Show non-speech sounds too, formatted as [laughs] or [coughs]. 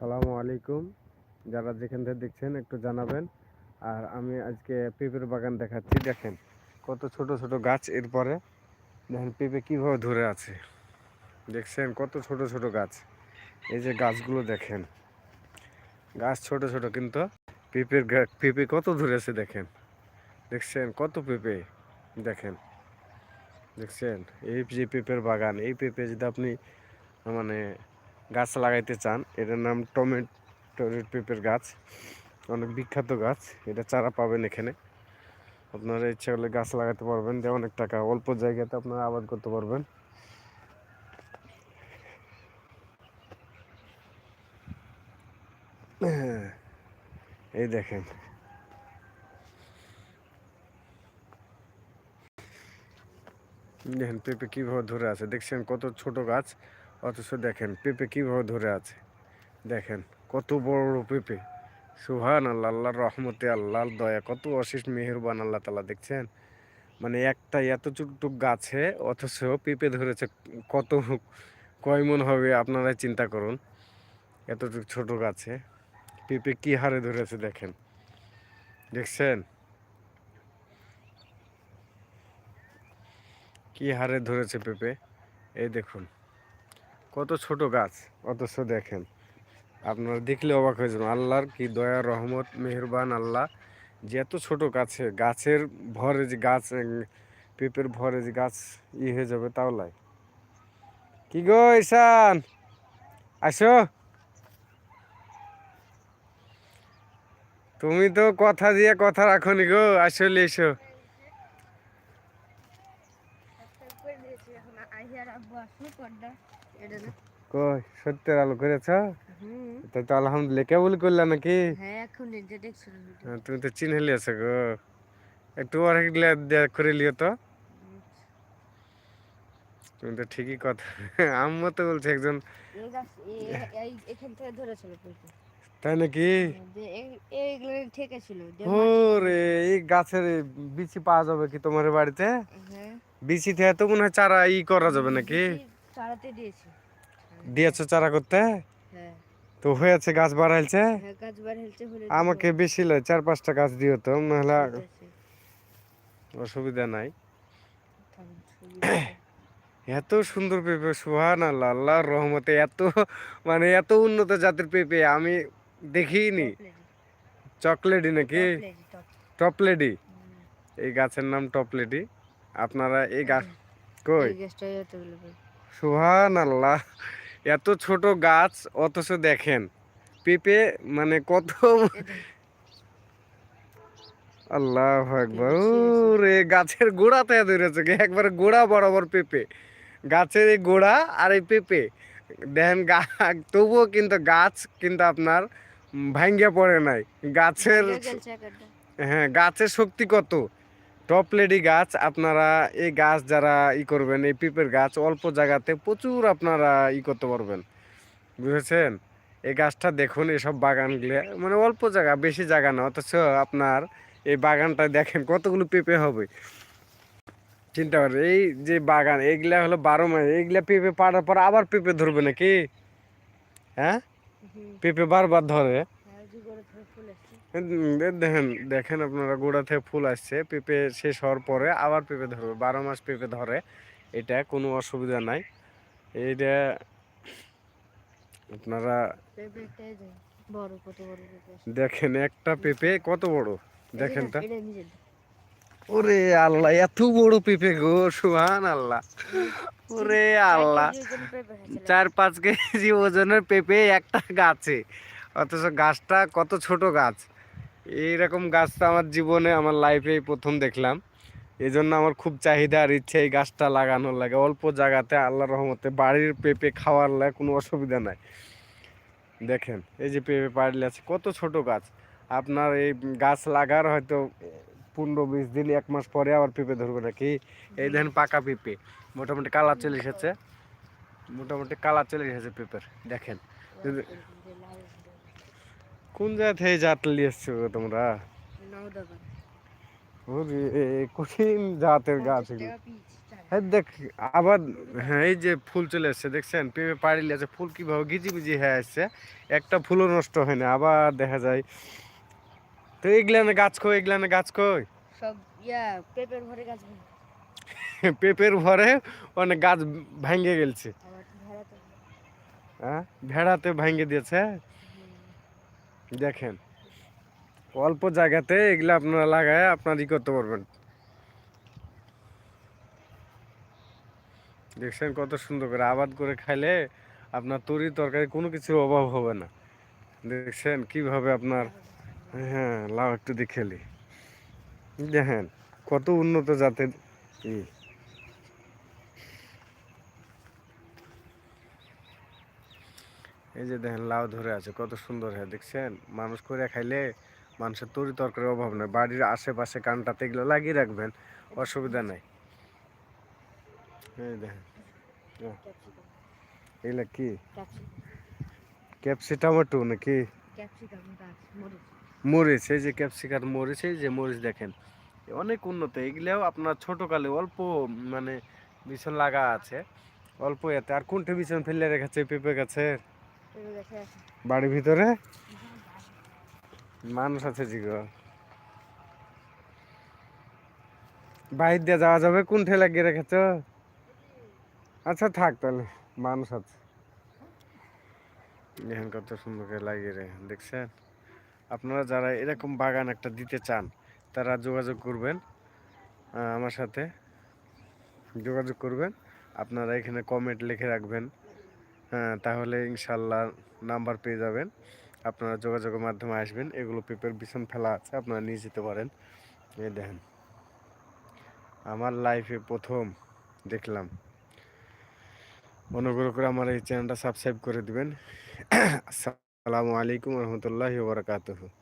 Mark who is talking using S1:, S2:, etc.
S1: আসসালামু আলাইকুম। যারা যেখান থেকে দেখছেন একটু জানাবেন। আর আমি আজকে পেঁপের বাগান দেখাচ্ছি, দেখেন কত ছোট ছোট গাছ এরপরে। দেখেন পেঁপে কীভাবে ধরে আছে। দেখছেন কত ছোট ছোট গাছ। এই যে গাছগুলো দেখেন। গাছ ছোট ছোট, কিন্তু পেঁপের পেঁপে কত ধরেছে দেখেন। দেখছেন কত পেঁপে, দেখেন। দেখছেন এই যে পেঁপের বাগান, এই পেঁপে যদি আপনি মানে গাছ লাগাইতে চান, এটার নাম টমেটোর পেঁপের গাছ। অনেক বিখ্যাত গাছ, এটা চারা পাবেন এখানে। আপনারা ইচ্ছা করলে গাছ লাগাতে পারবেন দিয়ে অনেক টাকা। অল্প জায়গাতে আপনারা আবাদ করতে পারবেন। এই দেখেন। দেখেন পেঁপে কীভাবে ধরে আছে, দেখছেন কত ছোট গাছ। অথচ দেখেন, পেঁপে কীভাবে ধরে আছে। দেখেন, কত বড় বড় পেঁপে। সুহান আল্লাহ আল্লাহর রহমতে, আল্লাহর দয়া, কত অশেষ মেহেরবান আল্লাহ তালা দেখছেন? মানে একটা এত চুকটুক গাছে অথচ পেঁপে ধরেছে, কত, কয় মন হবে আপনারা চিন্তা করুন, এতটুকু ছোট গাছে। পেঁপে কী হারে ধরেছে দেখেন। দেখছেন? কি হারে ধরেছে পেঁপে? এই দেখুন। কত ছোট গাছ, অথচ দেখেন। আপনারা দেখলে অবাক হয়ে যাবেন, আল্লাহর কি দয়া, রহমত, মেহেরবান আল্লাহ। যে এত ছোট গাছে, গাছের ভরে যে গাছ পেঁপের ভরে যে গাছ ই হয়ে যাবে তাও লাই। কি গো ঈশান? আসো। তুমি তো কথা দিয়ে কথা রাখো নি গো আসলে এসো। কই সত্যের আলো করেছ? তাই তো আলহামদুলিল্লাহ কেবল করলা নাকি?
S2: হ্যাঁ
S1: হ্যাঁ, তুমি তো চিনে লিয়েছো গো। একটু অনেক করে লিও তো। তুমি তো ঠিকই কথা। [laughs] আম্মু তো বলছে একজন তাই নাকি? ও রে এই গাছের বিচি পাওয়া যাবে কি তোমার বাড়িতে?
S2: হ্যাঁ।
S1: বিচি থেকে তো মনে হয় চারা ই করা যাবে নাকি?
S2: চালাতে দিয়েছি।
S1: দিয়েছ চারা করতে?
S2: হ্যাঁ।
S1: তো হয়েছে গাছ বাড়াইছে
S2: হ্যাঁ গাছ
S1: আমাকে বেশি লয় চার পাঁচটা গাছ দিও তো নাহলে অসুবিধা নাই। [coughs] এত সুন্দর পেঁপে সুহান আল্লাহ আল্লাহর রহমতে এত মানে এত উন্নত জাতের পেঁপে আমি দেখিনি। চকলেটি নাকি। টপলেডি এই গাছের নাম টপলেডি আপনারা এই গাছ কই? সুহান আল্লাহ এত ছোট গাছ অথচ দেখেন পেঁপে মানে কত আল্লাহ একবার রে গাছের গোড়াতে ধরেছে কি? একবারে গোড়া বরাবর পেঁপে। গাছের এই গোড়া আর এই পেঁপে। দেখেন গা তবুও কিন্তু গাছ কিন্তু আপনার ভাঙ্গে পড়ে নাই। গাছের। হ্যাঁ গাছের শক্তি কত? টপ লেডি গাছ আপনারা এই গাছ যারা ই করবেন এই পিপের গাছ অল্প জায়গাতে প্রচুর আপনারা ই করতে পারবেন। বুঝেছেন? এই গাছটা দেখুন এসব বাগানগুলো মানে অল্প জায়গা বেশি জায়গা না অথচ আপনার এই বাগানটা দেখেন কতগুলো পেঁপে হবে। চিন্তা করেন এই যে বাগান এইগুলা হলো বারো মাস এইগুলা পেঁপে পাড়ার পর আবার পেঁপে ধরবে নাকি? হ্যাঁ? পেঁপে বারবার ধরে। দেখেন দেখেন আপনারা গোড়া থেকে ফুল আসছে। পেঁপে শেষ হওয়ার পরে আবার পেঁপে ধরবে। বারো মাস পেঁপে ধরে। এটা কোনো অসুবিধা নাই। এইটা আপনারা। দেখেন একটা পেঁপে কত বড়? দেখেন তা। ওরে আল্লাহ এত বড় পেঁপে গো সুহান আল্লাহ। ওরে আল্লাহ।
S2: চার
S1: পাঁচ কেজি ওজনের পেঁপে একটা গাছে। অথচ গাছটা কত ছোট গাছ। এইরকম গাছ তো আমার জীবনে, আমার লাইফে প্রথম দেখলাম। এই জন্য আমার খুব চাহিদা আর ইচ্ছে এই গাছটা লাগানোর লাগে। অল্প জায়গাতে আল্লাহ রহমতে বাড়ির পেঁপে খাওয়ার লাগে কোনো অসুবিধা নাই। দেখেন, এই যে পেঁপে পাড়লে আছে, কত ছোট গাছ। আপনার এই গাছ লাগার হয়তো পনেরো বিশ দিন, এক মাস পরে আবার পেঁপে ধরবে নাকি? এই দেখেন পাকা পেঁপে। মোটামুটি কালার চলে এসেছে। মোটামুটি কালার চলে এসেছে পেঁপের। দেখেন কোন জায়গা থেকে জাত গো তোমরা? কঠিন জাতের গাছ এই দেখ আবার হ্যাঁ এই যে ফুল চলে এসছে দেখছেন? পেঁপে পাড়িলে আছে ফুল কীভাবে গিজিমিজি হয়ে আসছে একটা ফুলও নষ্ট হয় না আবার দেখা যায়। তো এগুলানে গাছ কই এগুলানে গাছ কই?
S2: সব ইয়া পেঁপের ভরে গাছ
S1: পেঁপের ভরে অনেক গাছ
S2: ভেড়া তো
S1: হ্যাঁ ভেড়াতে ভাঙ্গে দিয়েছে। দেখেন, অল্প জায়গাতে এগুলো আপনারা লাগায় আপনার ই করতে পারবেন। দেখছেন কত সুন্দর করে আবাদ করে খাইলে আপনার তরি তরকারি কোনো কিছুর অভাব হবে না। দেখছেন কীভাবে আপনার হ্যাঁ লাউ একটু দেখেলি দেখেন, কত উন্নত জাতের ই। এই যে দেখেন লাউ ধরে আছে, কত সুন্দর হ্যাঁ দেখছেন? মানুষ করে খাইলে মানুষের তরি তরকারির অভাব নেই। বাড়ির আশেপাশে কানটাতে এগুলো লাগিয়ে রাখবেন, অসুবিধা নাই। এই দেখেন এগুলা কি?
S2: ক্যাপসিকাম
S1: ক্যাপসি টমেটো নাকি?
S2: মরিচ,
S1: এই যে ক্যাপসিকার মরিচ, এই যে মরিচ দেখেন অনেক উন্নত। এগুলাও আপনার ছোটকালে অল্প মানে বিছন লাগা আছে, অল্প এতে। আর কোনটা বিছন ফেলে রেখেছে, পেঁপে গাছের? বাড়ির ভিতরে? মানুষ আছে জিগ বাইর দিয়ে যাওয়া যাবে কোন ঠেলা গিয়ে রেখেছ? আচ্ছা থাক তাহলে, মানুষ আছে। দেখেন কত সুন্দর করে লাগিয়ে রেখেন দেখছেন? আপনারা যারা এরকম বাগান একটা দিতে চান, তারা যোগাযোগ করবেন আমার সাথে। যোগাযোগ করবেন। আপনারা এখানে কমেন্ট লিখে রাখবেন। তাহলে ইনশাল্লাহ নাম্বার পেয়ে যাবেন। আপনারা যোগাযোগের মাধ্যমে আসবেন। এগুলো পেপার বিছন ফেলা আছে, আপনারা নিয়ে যেতে পারেন। এই দেখেন। আমার লাইফে প্রথম দেখলাম। অনুগ্রহ করে আমার এই চ্যানেলটা সাবস্ক্রাইব করে দিবেন। [coughs] আসসালামু আলাইকুম রহমতুল্লাহ বারকাতুহু।